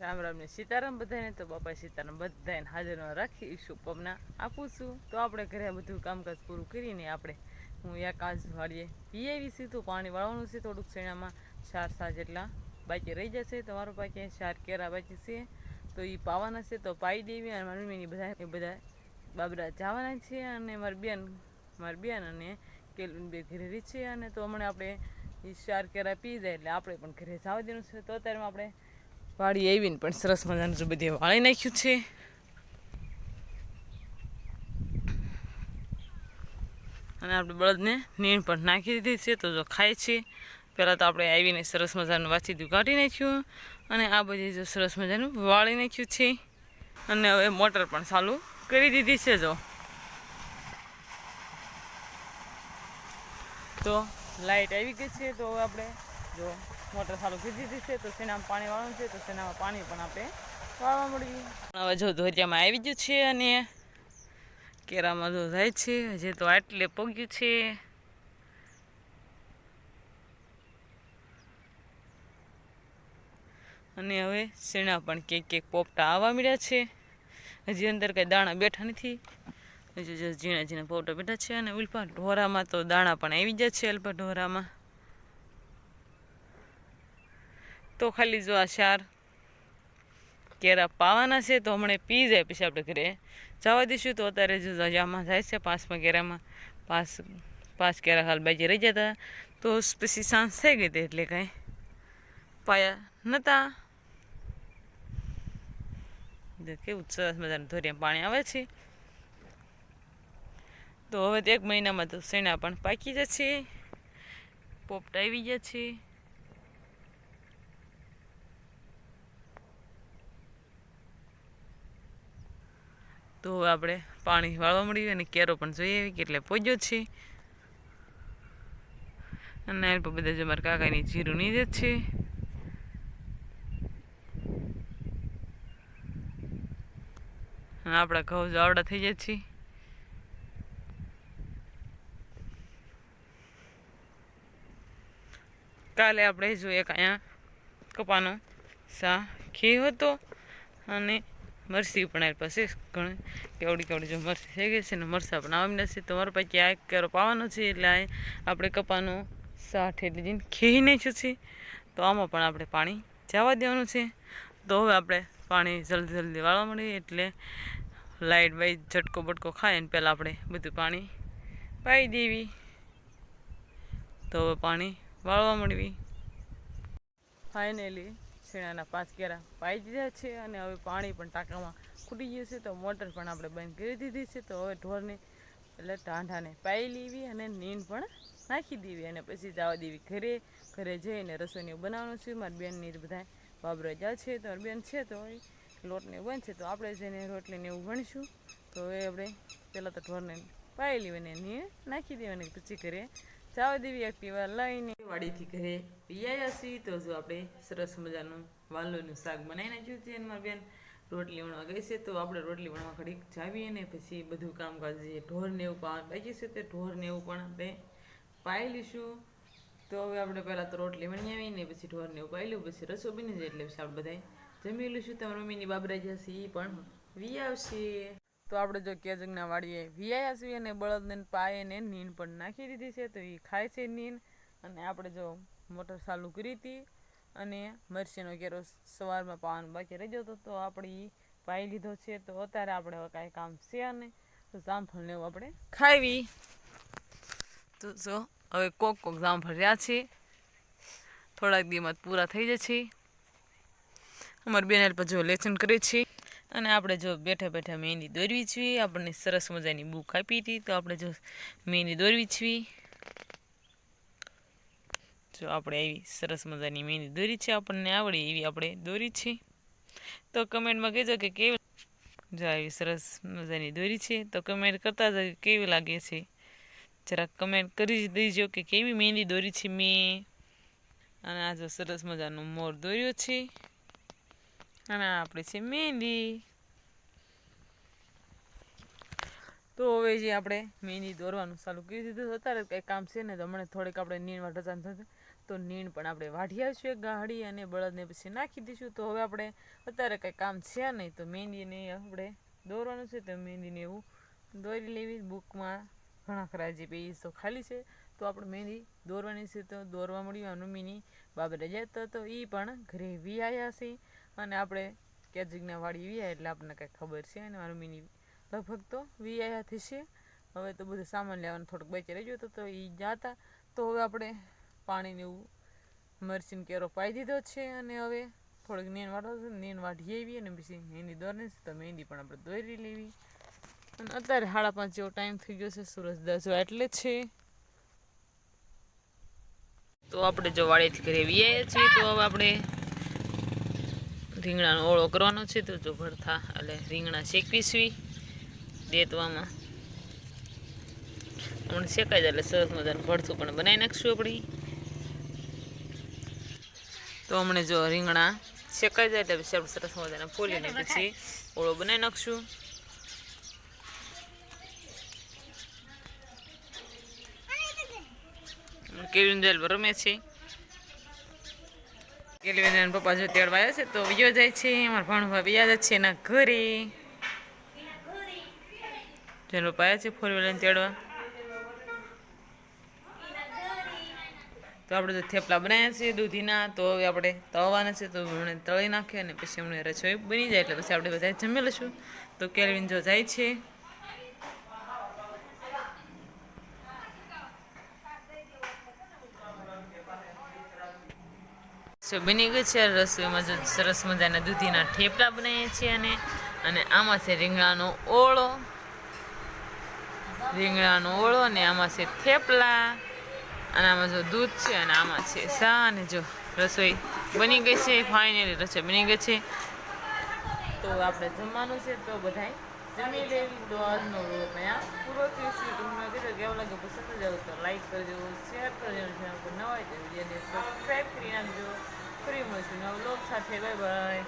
રામ રામ ને સીતારામ બધાને તો બાપા સીતારામ બધાને હાજરમાં રાખી શુભકામના આપું છું? તો આપણે ઘરે બધું કામકાજ પૂરું કરીને આપણે હું એક આજ વાળીએ પીએવી તો પાણી વાળવાનું છે થોડુંક શેણામાં. ચાર સા જેટલા બાકી રહી જશે તમારો પાકે ચાર કેરા બાકી છે. તો એ પાવાના છે, તો પાઈ દેવી અને મારી મમ્મીની બધા એ બધા બાબરા જવાના છે અને મારી બેન મારી બેન અને કેલુન બે ઘરે છે અને તો હમણાં આપણે એ ચાર કેરા પી જાય એટલે આપણે પણ ઘરે જવા દેવાનું છે. તો અત્યારે આપણે વાળી આવીને પણ સરસ મજાનું જો બધી વાળી નાખ્યું છે. અને આપણે બળદને નીણ પણ નાખી દીધી છે, તો જો ખાય છે. પહેલાં તો આપણે આવીને સરસ મજાનું વાંચીદું કાઢી નાખ્યું. અને આ બધી જો સરસ મજાનું વાળી નાખ્યું છે. અને હવે મોટર પણ ચાલુ કરી દીધી છે જો. તો લાઈટ આવી ગઈ છે, તો હવે આપણે જો મોટર ચાલુ કરી દીધી છે, તો સેનામાં પાણી વાળું છે, તો શેનામાં પાણી પણ આપણે વાળવા મળ્યું હવે જો ધોરિયામાં આવી ગયું છે અને કેરામાં જો જાય છે, હજી તો આટલે પગ્યું છે. અને હવે શેણા પણ કેક કેક પોપટા આવવા મળ્યા છે. હજી અંદર કંઈ દાણા બેઠા નથી. હજી ઝીણા ઝીણા પોપટા બેઠા છે અને ઉલ્પા ઢોરામાં તો દાણા પણ આવી ગયા છે, અલ્પા ઢોરામાં. તો ખાલી જો આ શાર કેરા પાવાના છે, તો હમણાં પી જાય પછી આપણે ઘરે. જવા દઈશું તો અત્યારે જો જામાં જાય છે પાસમાં કેરામાં પાંચ પાંચ કેરા હાલ બાજી રહી જતા. તો પછી સાંજ થઈ ગઈ હતી એટલે કાંઈ પાયા નહોતા કેવું સરસ મજાનું ધોરિયા પાણી આવે છે. તો હવે એક મહિનામાં તો શેણા પણ પાકી જશે. પોપટા આવી ગયા છે. તો હવે આપણે પાણી વાળવા મળ્યું અને કેરો પણ જોઈએ કેટલે પોજ્યો છે. અને આ બધા જ મારા કાકાની જીરું ની જ છે. અને આપણા ઘઉં જાવડા થઈ જાય છે. કાલે આપણે જો એક અહીંયા કપાનો સા ખી હતો અને મરસી પણ આવી પાસે ઘણી કેવડી કેવડી જો મરસી થઈ ગઈ છે ને મરસા પણ આવી નથી. તો મારા પૈકી આ કેરો પાવાનો છે એટલે આ આપણે કપાનું સાઠ એટલે જઈને ખીઈ નાખ્યું છે. તો આમાં પણ આપણે પાણી જવા દેવાનું છે. તો હવે આપણે પાણી જલ્દી જલ્દી વાળવા મળીએ એટલે લાઇટ વાઇટ ઝટકો બટકો ખાય ને પહેલાં આપણે બધું પાણી પાઈ દેવી. તો હવે પાણી વાળવા મળવી ફાઇનલી શેણાના પાંચ કેરા પાઈ દીધા છે અને હવે પાણી પણ ટાંકામાં ખૂટી ગયું છે તો મોટર પણ આપણે બંધ કરી દીધી છે તો હવે ઢોરને એટલે ટાંઢાને પાઈ લેવી અને નીંદ પણ નાખી દેવી અને પછી જવા દેવી ઘરે. ઘરે જઈને રસોઈનું બનાવવાનું છે. મારી બેનની બધા બાબરો જાય છે. તો બેન છે તો લોટને બંધ બનશે તો આપણે જઈને રોટલીને એવું ભણીશું તો હવે આપણે પહેલાં તો ઢોરને પાઈ લેવી અને નીંદ નાખી દેવાની પછી ઘરે જવા દેવી એક્ટિવા લઈને. વાડીથી ઘરે પીયા છીએ તો જો આપણે સરસ મજાનું વાલોનું શાક બનાવી નાખ્યું છે એમાં બેન રોટલી વણવા ગઈ છે, તો આપણે રોટલી વણવા ઘડીક જાવીએ ને પછી બધું કામકાજ જે ઢોરને એવું પણ બાકી છે તે ઢોરને એવું પણ આપણે પાઈ લઈશું. તો હવે આપણે પહેલાં તો રોટલી વણી આવીને પછી ઢોર ને એવું પાઈ લઉં, પછી રસો બની જાય એટલે પછી આપણે બધા જમી લઈશું. તમારી મમ્મીની બાબરા જશે એ પણ વી આવશે. તો આપણે જો કેજંગના વાડીએ છીએ અને બળદને પાયે ને નીન પણ નાખી દીધી છે, તો એ ખાય છે નીન અને આપણે જો મોટર ચાલુ કરી હતી અને મરચીનો કેરો સવારમાં પાવાનો બાકી રહી જતો તો આપણે એ પાઈ લીધો છે. તો અત્યારે આપણે કાંઈ કામ છે નહીં તો જામફળને એવું આપણે ખાવી તો જો, હવે કોક કોક જામફળ રહ્યા છે. થોડાક દીમાં પૂરા થઈ જશે. અમારી બેન પર જો લેસન કરે છે. અને આપણે જો બેઠા બેઠા મહેંદી દોરવી છીએ, આપણને સરસ મજાની બુક આપી હતી, તો આપણે જો મહેંદી દોરવી છીએ. જો આપણે એવી સરસ મજાની મહેંદી દોરી છે, આપણને આવડે એવી આપણે દોરી છે તો કમેન્ટમાં કહેજો કે કેવી જો આવી સરસ મજાની દોરી છે, તો કમેન્ટ કરતા જ કેવી લાગે છે? જરાક કમેન્ટ કરી જ દેજો કે કેવી મહેંદી દોરી છે મેં. અને આ જો સરસ મજાનો મોર દોર્યો છે. અને આપણે છે મહેંદી તો હવે જે આપણે મહેંદી દોરવાનું ચાલુ કરી દીધું અત્યારે કંઈ કામ છે ને તો હમણાં થોડીક આપણે નીણ ઢચાન થશે. તો નીણ પણ આપણે વાઢી આવીશું ગાડી અને બળદને પછી નાખી દઈશું. તો હવે આપણે અત્યારે કંઈ કામ છે નહીં, તો મહેંદીને આપણે દોરવાનું છે. તો મહેંદીને એવું દોરી લેવી, બુકમાં ઘણા ખરા જે પેજ તો ખાલી છે, તો આપણે મહેંદી દોરવાની છે. તો દોરવા મળ્યું અનુમીની બાબરે જતો તો એ પણ ઘરે વી આવ્યા છે. અને આપણે કેજિંગના વાળી વી આવ્યા એટલે આપણને કંઈ ખબર છે અને અનુમીની લગભગ તો વી આવ્યા થશે હવે તો બધું સામાન લેવાનું થોડુંક બચી રહી ગયું તો એ જાતા. તો હવે આપણે પાણીને એવું મરચીને કેરો પાઈ દીધો છે અને હવે થોડીક નીન છે, નીણ વાઢી આવી અને પછી મહેંદી દોરને તો મહેંદી પણ આપણે દોરી લેવી. અને અત્યારે સાડા પાંચ જેવો ટાઈમ થઈ ગયો છે, સૂરજ દસ એટલે છે. તો આપણે જો વાડીથી ઘરે આવીએ છીએ તો હવે આપણે રીંગણાનો ઓળો કરવાનો છે તો જો ભરથા, એટલે રીંગણા શેકવીશવી દેતવામાં. હમણાં શેકાઈ જાય એટલે સરસ મજાનું ભરથું પણ બનાવી નાખશું આપણી. તો હમણાં જો રીંગણા શેકાઈ જાય એટલે પછી આપણે સરસ મજાના ફોલીને પછી ઓળો બનાવી નાખશું. કેવી જેલ રમે છે. કેલવીન પપ્પા જો તેડવા આવ્યા છે, તો વિયો જાય છે, અમારા ભણવા વ્યા જાય છે એના ઘરે. જેનો પપ્પા આવ્યા છે ફોર વ્હીલર તેડવા. તો આપણે તો થેપલા બનાવ્યા છે દૂધીના, તો હવે આપણે તળવાના છે, તો એમણે તળી નાખીએ અને પછી એમણે રસોઈ બની જાય, એટલે પછી આપણે બધા જમી લઈશું. તો કેલ્વિન જો જાય છે. બની ગઈ છે રસોઈમાં જો સરસ મજાના દૂધીના થેપલા બનાવીએ છીએ અને અને આમાં છે રીંગણાનો ઓળો. રીંગણાનો ઓળો અને આમાં છે થેપલા. અને આમાં જો દૂધ છે અને આમાં છે સા અને જો રસોઈ બની ગઈ છે ફાઇનલી રસોઈ બની ગઈ છે. તો આપણે જમવાનું છે તો બધાય જમી તો આજનો વ્લોગ અહીંયા પૂરો થયો છે તમને કીધું કેવો લાગે પસંદ જ તો લાઈક કરજો શેર કરજો ચેનલ પર નવા હોય તો વિડીયોને સબસ્ક્રાઈબ કરી વ્લોગ સાથે. બાય